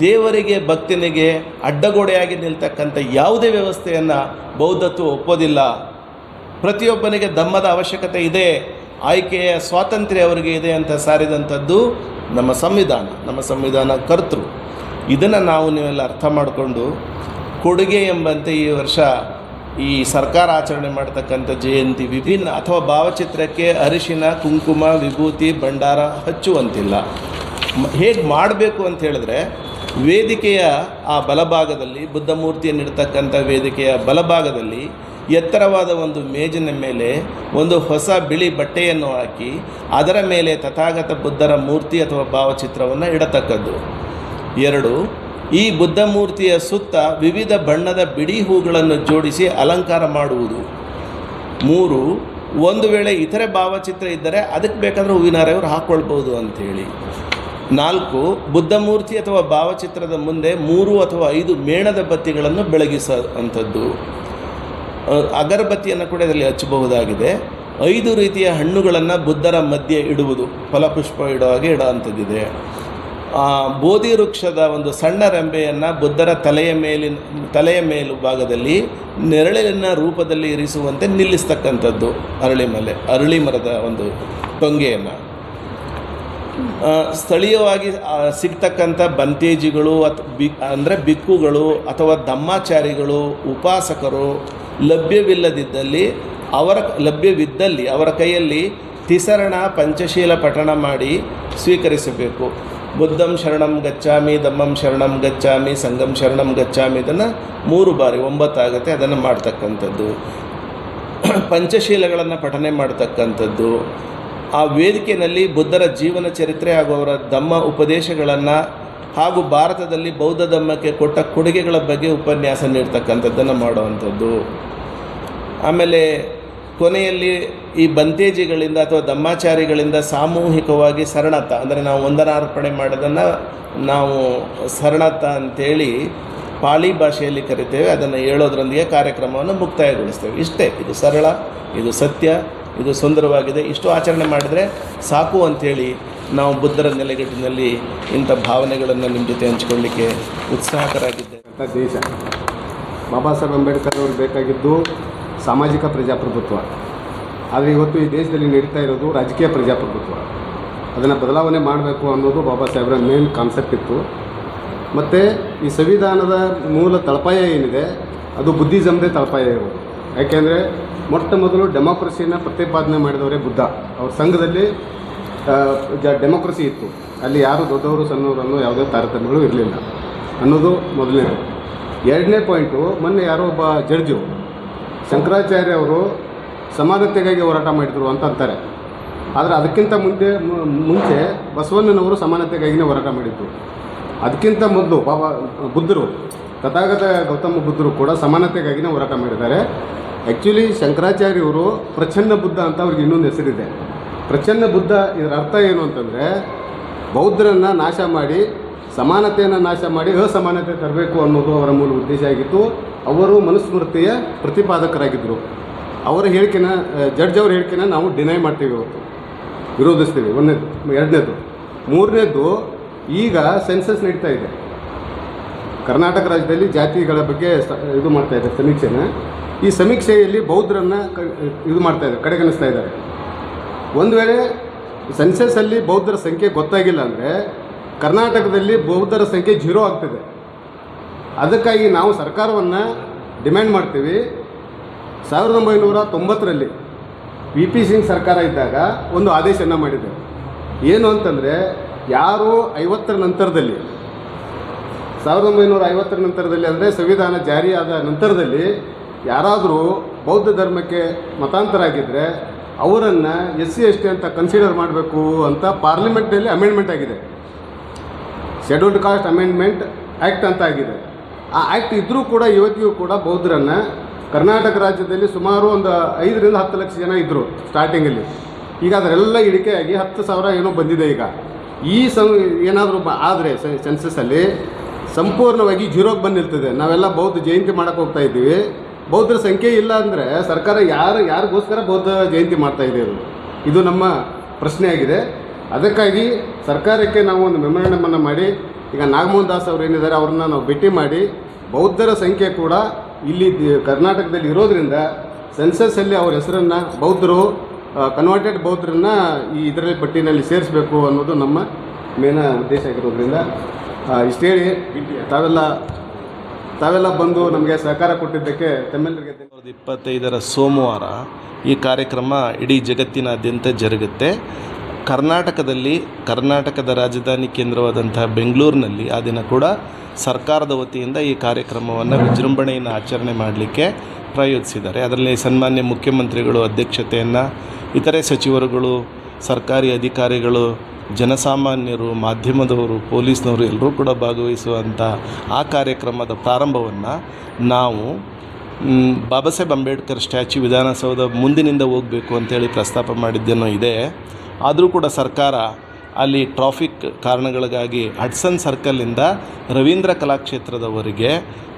ದೇವರಿಗೆ, ಭಕ್ತನಿಗೆ ಅಡ್ಡಗೋಡೆಯಾಗಿ ನಿಲ್ತಕ್ಕಂಥ ಯಾವುದೇ ವ್ಯವಸ್ಥೆಯನ್ನು ಬೌದ್ಧತ್ವ ಒಪ್ಪೋದಿಲ್ಲ. ಪ್ರತಿಯೊಬ್ಬನಿಗೆ ಧಮ್ಮದ ಅವಶ್ಯಕತೆ ಇದೆ, ಆಯ್ಕೆಯ ಸ್ವಾತಂತ್ರ್ಯ ಅವರಿಗೆ ಇದೆ ಅಂತ ಸಾರಿದಂಥದ್ದು ನಮ್ಮ ಸಂವಿಧಾನ ನಮ್ಮ ಸಂವಿಧಾನ ಕರ್ತೃ. ಇದನ್ನು ನಾವು ನೀವೆಲ್ಲ ಅರ್ಥ ಮಾಡಿಕೊಂಡು ಕೊಡುಗೆ ಎಂಬಂತೆ ಈ ವರ್ಷ ಈ ಸರ್ಕಾರ ಆಚರಣೆ ಮಾಡ್ತಕ್ಕಂಥ ಜಯಂತಿ ವಿಭಿನ್ನ ಅಥವಾ ಭಾವಚಿತ್ರಕ್ಕೆ ಅರಿಶಿನ, ಕುಂಕುಮ, ವಿಭೂತಿ, ಭಂಡಾರ ಹಚ್ಚುವಂತಿಲ್ಲ. ಹೇಗೆ ಮಾಡಬೇಕು ಅಂತ ಹೇಳಿದ್ರೆ ವೇದಿಕೆಯ ಆ ಬಲಭಾಗದಲ್ಲಿ ಬುದ್ಧ ಮೂರ್ತಿಯನ್ನು ಇಡ್ತಕ್ಕಂಥ ವೇದಿಕೆಯ ಬಲಭಾಗದಲ್ಲಿ ಎತ್ತರವಾದ ಒಂದು ಮೇಜಿನ ಮೇಲೆ ಒಂದು ಹೊಸ ಬಿಳಿ ಬಟ್ಟೆಯನ್ನು ಹಾಕಿ ಅದರ ಮೇಲೆ ತಥಾಗತ ಬುದ್ಧರ ಮೂರ್ತಿ ಅಥವಾ ಭಾವಚಿತ್ರವನ್ನು ಇಡತಕ್ಕದ್ದು. ಎರಡು, ಈ ಬುದ್ಧ ಮೂರ್ತಿಯ ಸುತ್ತ ವಿವಿಧ ಬಣ್ಣದ ಬಿಡಿ ಹೂಗಳನ್ನು ಜೋಡಿಸಿ ಅಲಂಕಾರ ಮಾಡುವುದು. ಮೂರು, ಒಂದು ವೇಳೆ ಇತರೆ ಭಾವಚಿತ್ರ ಇದ್ದರೆ ಅದಕ್ಕೆ ಬೇಕಾದರೆ ಹೂವಿನಾರೆಯವರು ಹಾಕ್ಕೊಳ್ಬೋದು ಅಂಥೇಳಿ. ನಾಲ್ಕು ಬುದ್ಧ ಮೂರ್ತಿ ಅಥವಾ ಭಾವಚಿತ್ರದ ಮುಂದೆ ಮೂರು ಅಥವಾ ಐದು ಮೇಣದ ಬತ್ತಿಗಳನ್ನು ಬೆಳಗಿಸೋ ಅಂಥದ್ದು ಅಗರಬತ್ತಿಯನ್ನು ಕೂಡ ಇದರಲ್ಲಿ ಹಚ್ಚಬಹುದಾಗಿದೆ. ಐದು ರೀತಿಯ ಹಣ್ಣುಗಳನ್ನು ಬುದ್ಧರ ಮಧ್ಯೆ ಇಡುವುದು ಫಲಪುಷ್ಪ ಇಡೋ ಹಾಗೆ ಇಡೋವಂಥದ್ದಿದೆ ಆ, ಬೋಧಿ ವೃಕ್ಷದ ಒಂದು ಸಣ್ಣ ರೆಂಬೆಯನ್ನು ಬುದ್ಧರ ತಲೆಯ ಮೇಲಿನ ತಲೆಯ ಮೇಲು ಭಾಗದಲ್ಲಿ ನೆರಳಿನ ರೂಪದಲ್ಲಿ ಇರಿಸುವಂತೆ ನಿಲ್ಲಿಸ್ತಕ್ಕಂಥದ್ದು ಅರಳಿ ಮಲೆ ಅರಳಿ ಮರದ ಒಂದು ಟೊಂಗೆಯನ್ನು ಸ್ಥಳೀಯವಾಗಿ ಸಿಗ್ತಕ್ಕಂಥ ಬಂತೇಜಿಗಳು ಅತ್, ಬಿ, ಅಂದರೆ ಬಿಕ್ಕುಗಳು ಅಥವಾ ಧಮ್ಮಾಚಾರಿಗಳು ಉಪಾಸಕರು ಲಭ್ಯವಿಲ್ಲದಿದ್ದಲ್ಲಿ ಅವರ ಲಭ್ಯವಿದ್ದಲ್ಲಿ ಅವರ ಕೈಯಲ್ಲಿ ತಿಸರಣ, ಪಂಚಶೀಲ ಪಠಣ ಮಾಡಿ ಸ್ವೀಕರಿಸಬೇಕು. ಬುದ್ಧಂ ಶರಣಂ ಗಚ್ಚಾಮಿ ದಮ್ಮಂ ಶರಣಂ ಗಚ್ಚಾಮಿ ಸಂಗಂ ಶರಣಂ ಗಚ್ಚಾಮಿ ಇದನ್ನು ಮೂರು ಬಾರಿ, ಒಂಬತ್ತಾಗುತ್ತೆ ಅದನ್ನು ಮಾಡ್ತಕ್ಕಂಥದ್ದು. ಪಂಚಶೀಲಗಳನ್ನು ಪಠನೆ ಮಾಡ್ತಕ್ಕಂಥದ್ದು. ಆ ವೇದಿಕೆಯಲ್ಲಿ ಬುದ್ಧರ ಜೀವನ ಚರಿತ್ರೆ ಹಾಗೂ ಅವರ ಧಮ್ಮ ಉಪದೇಶಗಳನ್ನು ಹಾಗೂ ಭಾರತದಲ್ಲಿ ಬೌದ್ಧ ಧಮ್ಮಕ್ಕೆ ಕೊಟ್ಟ ಕೊಡುಗೆಗಳ ಬಗ್ಗೆ ಉಪನ್ಯಾಸ ನೀಡ್ತಕ್ಕಂಥದ್ದನ್ನು ಮಾಡುವಂಥದ್ದು. ಆಮೇಲೆ ಕೊನೆಯಲ್ಲಿ ಈ ಬಂತೇಜಿಗಳಿಂದ ಅಥವಾ ಧಮ್ಮಾಚಾರಿಗಳಿಂದ ಸಾಮೂಹಿಕವಾಗಿ ಸರಣತ ಅಂದರೆ ನಾವು ವಂದನಾರ್ಪಣೆ ಮಾಡೋದನ್ನು ನಾವು ಸರಣತ ಅಂತೇಳಿ ಪಾಳಿ ಭಾಷೆಯಲ್ಲಿ ಕರಿತೇವೆ. ಅದನ್ನು ಹೇಳೋದ್ರೊಂದಿಗೆ ಕಾರ್ಯಕ್ರಮವನ್ನು ಮುಕ್ತಾಯಗೊಳಿಸ್ತೇವೆ. ಇಷ್ಟೇ, ಇದು ಸರಳ, ಇದು ಸತ್ಯ ಇದು ಸುಂದರವಾಗಿದೆ. ಇಷ್ಟು ಆಚರಣೆ ಮಾಡಿದರೆ ಸಾಕು ಅಂಥೇಳಿ ನಾವು ಬುದ್ಧರ ನೆಲೆಗಟ್ಟಿನಲ್ಲಿ ಇಂಥ ಭಾವನೆಗಳನ್ನು ನಿಮ್ಮ ಜೊತೆ ಹಂಚಿಕೊಳ್ಳಿಕ್ಕೆ ಉತ್ಸಾಹಕರಾಗಿದ್ದೆ ದೇಶ. ಬಾಬಾ ಸಾಹೇಬ್ ಅಂಬೇಡ್ಕರ್ ಅವರು ಬೇಕಾಗಿದ್ದು ಸಾಮಾಜಿಕ ಪ್ರಜಾಪ್ರಭುತ್ವ. ಆದರೆ ಇವತ್ತು ಈ ದೇಶದಲ್ಲಿ ನಡೀತಾ ಇರೋದು ರಾಜಕೀಯ ಪ್ರಜಾಪ್ರಭುತ್ವ. ಅದನ್ನು ಬದಲಾವಣೆ ಮಾಡಬೇಕು ಅನ್ನೋದು ಬಾಬಾ ಸಾಹೇಬ್ರ ಮೇನ್ ಕಾನ್ಸೆಪ್ಟ್ ಇತ್ತು. ಮತ್ತು ಈ ಸಂವಿಧಾನದ ಮೂಲ ತಳಪಾಯ ಏನಿದೆ, ಅದು ಬುದ್ಧಿಸಮ್ದೇ ತಳಪಾಯ ಇರೋದು. ಯಾಕೆಂದರೆ ಮೊಟ್ಟ ಮೊದಲು ಡೆಮೋಕ್ರಸಿನ ಪ್ರತಿಪಾದನೆ ಮಾಡಿದವರೇ ಬುದ್ಧ. ಅವ್ರ ಸಂಘದಲ್ಲಿ ಜ, ಡೆಮೋಕ್ರಸಿ ಇತ್ತು. ಅಲ್ಲಿ ಯಾರು ದೊಡ್ಡವರು, ಸಣ್ಣವರು ಯಾವುದೇ ತಾರತಮ್ಯಗಳು ಇರಲಿಲ್ಲ. ಅನ್ನೋದು ಮೊದಲನೇದು. ಎರಡನೇ ಪಾಯಿಂಟು, ಮೊನ್ನೆ ಯಾರೋ ಒಬ್ಬ ಜಡ್ಜು ಶಂಕರಾಚಾರ್ಯ ಅವರು ಸಮಾನತೆಗಾಗಿ ಹೋರಾಟ ಮಾಡಿದರು ಅಂತ ಅಂತಾರೆ. ಆದರೆ ಅದಕ್ಕಿಂತ ಮುಂದೆ ಮುಂಚೆ ಬಸವಣ್ಣನವರು ಸಮಾನತೆಗಾಗಿನೇ ಹೋರಾಟ ಮಾಡಿದ್ರು ಅದಕ್ಕಿಂತ ಮೊದಲು ಬಾಬಾ ಬುದ್ಧರು, ತಥಾಗತ ಗೌತಮ ಬುದ್ಧರು ಕೂಡ ಸಮಾನತೆಗಾಗಿನೇ ಹೋರಾಟ ಮಾಡಿದ್ದಾರೆ. ಆ್ಯಕ್ಚುಲಿ ಶಂಕರಾಚಾರ್ಯವರು ಪ್ರಚನ್ನ ಬುದ್ಧ ಅಂತ ಅವ್ರಿಗೆ ಇನ್ನೊಂದು ಹೆಸರಿದೆ. ಪ್ರಚನ್ನ ಬುದ್ಧ ಇದರ ಅರ್ಥ ಏನು ಅಂತಂದರೆ, ಬೌದ್ಧರನ್ನು ನಾಶ ಮಾಡಿ, ಸಮಾನತೆಯನ್ನು ನಾಶ ಮಾಡಿ ಅಸಮಾನತೆ ತರಬೇಕು ಅನ್ನೋದು ಅವರ ಮೂಲ ಉದ್ದೇಶ ಆಗಿತ್ತು. ಅವರು ಮನುಸ್ಮೃತಿಯ ಪ್ರತಿಪಾದಕರಾಗಿದ್ದರು ಅವರ ಹೇಳಿಕೆನ, ಜಡ್ಜ್ ಅವ್ರ ಹೇಳಿಕೆನ ನಾವು ಡಿನೈ ಮಾಡ್ತೀವಿ ಇವತ್ತು ವಿರೋಧಿಸ್ತೀವಿ. ಒಂದನೇದು, ಎರಡನೇದು. ಮೂರನೇದು, ಈಗ ಸೆನ್ಸಸ್ ನಡೀತಾ ಇದೆ. ಕರ್ನಾಟಕ ರಾಜ್ಯದಲ್ಲಿ ಜಾತಿಗಳ ಬಗ್ಗೆ ಇದು ಮಾಡ್ತಾ ಇದೆ, ಸಮೀಕ್ಷೆನ. ಈ ಸಮೀಕ್ಷೆಯಲ್ಲಿ ಬೌದ್ಧರನ್ನು ಕ, ಇದು ಮಾಡ್ತಾ ಇದ್ದಾರೆ, ಕಡೆಗಣಿಸ್ತಾ ಇದ್ದಾರೆ. ಒಂದು ವೇಳೆ ಸೆನ್ಸಸ್ಸಲ್ಲಿ ಬೌದ್ಧರ ಸಂಖ್ಯೆ ಗೊತ್ತಾಗಿಲ್ಲ ಅಂದರೆ ಕರ್ನಾಟಕದಲ್ಲಿ ಬೌದ್ಧರ ಸಂಖ್ಯೆ ಜೀರೋ ಆಗ್ತದೆ. ಅದಕ್ಕಾಗಿ ನಾವು ಸರ್ಕಾರವನ್ನು ಡಿಮ್ಯಾಂಡ್ ಮಾಡ್ತೀವಿ. ಸಾವಿರದ ಒಂಬೈನೂರ ತೊಂಬತ್ತರಲ್ಲಿ ವಿ ಪಿ ಸಿಂಗ್ ಸರ್ಕಾರ ಇದ್ದಾಗ ಒಂದು ಆದೇಶವನ್ನು ಮಾಡಿದೆ. ಏನು ಅಂತಂದರೆ ಯಾರು ಐವತ್ತರ ನಂತರದಲ್ಲಿ, ಸಾವಿರದ ಒಂಬೈನೂರ ಐವತ್ತರ ನಂತರದಲ್ಲಿ ಅಂದರೆ ಸಂವಿಧಾನ ಜಾರಿಯಾದ ನಂತರದಲ್ಲಿ ಯಾರಾದರೂ ಬೌದ್ಧ ಧರ್ಮಕ್ಕೆ ಮತಾಂತರ ಆಗಿದ್ದರೆ ಅವರನ್ನು ಎಸ್ ಸಿ ಎಸ್ ಟಿ ಅಂತ ಕನ್ಸಿಡರ್ ಮಾಡಬೇಕು ಅಂತ ಪಾರ್ಲಿಮೆಂಟ್ನಲ್ಲಿ ಅಮೆಂಡ್ಮೆಂಟ್ ಆಗಿದೆ. ಶೆಡ್ಯೂಲ್ಡ್ ಕಾಸ್ಟ್ ಅಮೆಂಡ್ಮೆಂಟ್ ಆ್ಯಕ್ಟ್ ಅಂತ ಆಗಿದೆ. ಆ ಆ್ಯಕ್ಟ್ ಇದ್ದರೂ ಕೂಡ ಇವತ್ತಿಗೂ ಕೂಡ ಬೌದ್ಧರನ್ನು ಕರ್ನಾಟಕ ರಾಜ್ಯದಲ್ಲಿ ಸುಮಾರು ಒಂದು ಐದರಿಂದ ಹತ್ತು ಲಕ್ಷ ಜನ ಇದ್ದರು ಸ್ಟಾರ್ಟಿಂಗಲ್ಲಿ ಈಗ ಅದರೆಲ್ಲ ಇಳಿಕೆಯಾಗಿ ಹತ್ತು ಸಾವಿರ ಏನೋ ಬಂದಿದೆ ಈಗ. ಈ ಸಂ, ಏನಾದರೂ ಆದರೆ ಸೆನ್ಸಸ್ಸಲ್ಲಿ ಸಂಪೂರ್ಣವಾಗಿ ಜೀರೋಗೆ ಬಂದಿರ್ತದೆ. ನಾವೆಲ್ಲ ಬೌದ್ಧ ಜಯಂತಿ ಮಾಡೋಕ್ಕೆ ಹೋಗ್ತಾ ಇದ್ದೀವಿ. ಬೌದ್ಧರ ಸಂಖ್ಯೆ ಇಲ್ಲ ಅಂದರೆ ಸರ್ಕಾರ ಯಾರು ಯಾರಿಗೋಸ್ಕರ ಬೌದ್ಧ ಜಯಂತಿ ಮಾಡ್ತಾ ಇದೆ ಅದು? ಇದು ನಮ್ಮ ಪ್ರಶ್ನೆ ಆಗಿದೆ. ಅದಕ್ಕಾಗಿ ಸರ್ಕಾರಕ್ಕೆ ನಾವು ಒಂದು ಮೆಮೊರಂಡಮನ್ನು ಮಾಡಿ, ಈಗ ನಾಗಮೋಹನ್ ದಾಸ್ ಅವರು ಏನಿದ್ದಾರೆ ಅವ್ರನ್ನ ನಾವು ಭೇಟಿ ಮಾಡಿ, ಬೌದ್ಧರ ಸಂಖ್ಯೆ ಕೂಡ ಇಲ್ಲಿ ಕರ್ನಾಟಕದಲ್ಲಿ ಇರೋದ್ರಿಂದ ಸೆನ್ಸಸ್ಸಲ್ಲಿ ಅವ್ರ ಹೆಸರನ್ನು ಬೌದ್ಧರು ಕನ್ವರ್ಟೆಡ್ ಬೌದ್ಧರನ್ನ ಈ ಇದರಲ್ಲಿ ಪಟ್ಟಿನಲ್ಲಿ ಸೇರಿಸಬೇಕು ಅನ್ನೋದು ನಮ್ಮ ಮೇನ ಉದ್ದೇಶ ಆಗಿರೋದ್ರಿಂದ ಇಷ್ಟೇಳಿ, ತಾವೆಲ್ಲ ತಾವೆಲ್ಲ ಬಂದು ನಮಗೆ ಸಹಕಾರ ಕೊಟ್ಟಿದ್ದಕ್ಕೆ ತಮಿಳರಿಗೆ ಇಪ್ಪತ್ತೈದರ ಸೋಮವಾರ ಈ ಕಾರ್ಯಕ್ರಮ ಇಡೀ ಜಗತ್ತಿನಾದ್ಯಂತ ಜರುಗುತ್ತೆ. ಕರ್ನಾಟಕದಲ್ಲಿ ಕರ್ನಾಟಕದ ರಾಜಧಾನಿ ಕೇಂದ್ರವಾದಂತಹ ಬೆಂಗಳೂರಿನಲ್ಲಿ ಆ ದಿನ ಕೂಡ ಸರ್ಕಾರದ ವತಿಯಿಂದ ಈ ಕಾರ್ಯಕ್ರಮವನ್ನು ವಿಜೃಂಭಣೆಯನ್ನು ಆಚರಣೆ ಮಾಡಲಿಕ್ಕೆ ಪ್ರಾಯೋಜಿಸಿದ್ದಾರೆ ಅದರಲ್ಲಿ ಸನ್ಮಾನ್ಯ ಮುಖ್ಯಮಂತ್ರಿಗಳು ಅಧ್ಯಕ್ಷತೆಯನ್ನು, ಇತರೆ ಸಚಿವರುಗಳು, ಸರ್ಕಾರಿ ಅಧಿಕಾರಿಗಳು ಜನಸಾಮಾನ್ಯರು, ಮಾಧ್ಯಮದವರು, ಪೊಲೀಸ್ನವರು ಎಲ್ಲರೂ ಕೂಡ ಭಾಗವಹಿಸುವಂಥ ಆ ಕಾರ್ಯಕ್ರಮದ ಪ್ರಾರಂಭವನ್ನು ನಾವು ಬಾಬಾ ಸಾಹೇಬ್ ಅಂಬೇಡ್ಕರ್ ಸ್ಟ್ಯಾಚ್ಯೂ ವಿಧಾನಸೌಧ ಮುಂದಿನಿಂದ ಹೋಗಬೇಕು ಅಂತೇಳಿ ಪ್ರಸ್ತಾಪ ಮಾಡಿದ್ದೇನೋ ಇದೆ. ಆದರೂ ಕೂಡ ಸರ್ಕಾರ ಅಲ್ಲಿ ಟ್ರಾಫಿಕ್ ಕಾರಣಗಳಿಗಾಗಿ ಹಡ್ಸನ್ ಸರ್ಕಲ್ಲಿಂದ ರವೀಂದ್ರ ಕಲಾಕ್ಷೇತ್ರದವರೆಗೆ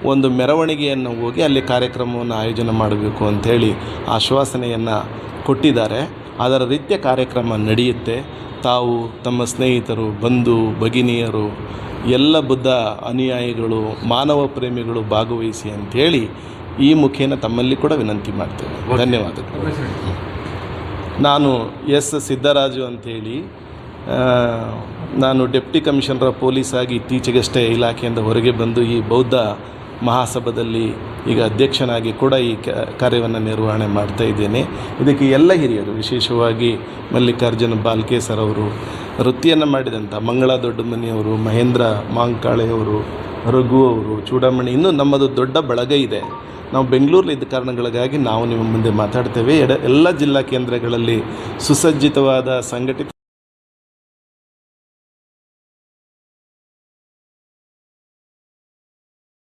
ಒಂದು ಮೆರವಣಿಗೆಯನ್ನು ಹೋಗಿ ಅಲ್ಲಿ ಕಾರ್ಯಕ್ರಮವನ್ನು ಆಯೋಜನೆ ಮಾಡಬೇಕು ಅಂಥೇಳಿ ಆಶ್ವಾಸನೆಯನ್ನು ಕೊಟ್ಟಿದ್ದಾರೆ. ಅದರ ರೀತಿಯ ಕಾರ್ಯಕ್ರಮ ನಡೆಯುತ್ತೆ. ತಾವು ತಮ್ಮ ಸ್ನೇಹಿತರು ಬಂಧು ಭಗಿನಿಯರು ಎಲ್ಲ ಬುದ್ಧ ಅನುಯಾಯಿಗಳು ಮಾನವ ಪ್ರೇಮಿಗಳು ಭಾಗವಹಿಸಿ ಅಂಥೇಳಿ ಈ ಮುಖೇನ ತಮ್ಮಲ್ಲಿ ಕೂಡ ವಿನಂತಿ ಮಾಡ್ತೇವೆ ಧನ್ಯವಾದಗಳು. ನಾನು ಎಸ್ ಸಿದ್ದರಾಜು ಅಂಥೇಳಿ ನಾನು ಡೆಪ್ಟಿ ಕಮಿಷನರ್ ಪೊಲೀಸಾಗಿ ಪೊಲೀಸ್ ಆಗಿ ಇತ್ತೀಚೆಗಷ್ಟೇ ಇಲಾಖೆಯಿಂದ ಹೊರಗೆ ಬಂದು ಈ ಬೌದ್ಧ ಮಹಾಸಭದಲ್ಲಿ ಈಗ ಅಧ್ಯಕ್ಷನಾಗಿ ಕೂಡ ಈ ಕಾರ್ಯವನ್ನು ನಿರ್ವಹಣೆ ಮಾಡ್ತಾ ಇದ್ದೇನೆ. ಇದಕ್ಕೆ ಎಲ್ಲ ಹಿರಿಯರು, ವಿಶೇಷವಾಗಿ ಮಲ್ಲಿಕಾರ್ಜುನ ಬಾಲ್ಕೆ ಸರ್ ಅವರು, ವೃತ್ತಿಯನ್ನು ಮಾಡಿದಂಥ ಮಂಗಳ ದೊಡ್ಡಮನಿಯವರು, ಮಹೇಂದ್ರ ಮಾಂಕಾಳೆಯವರು, ರಘು ಅವರು, ಚೂಡಾಮಣಿ, ಇನ್ನೂ ನಮ್ಮದು ದೊಡ್ಡ ಬಳಗ ಇದೆ. ನಾವು ಬೆಂಗಳೂರಲ್ಲಿ ಇದ್ದ ಕಾರಣಗಳಿಗಾಗಿ ನಾವು ನಿಮ್ಮ ಮುಂದೆ ಮಾತಾಡ್ತೇವೆ. ಎಡ, ಎಲ್ಲ ಜಿಲ್ಲಾ ಕೇಂದ್ರಗಳಲ್ಲಿ ಸುಸಜ್ಜಿತವಾದ ಸಂಘಟಿತ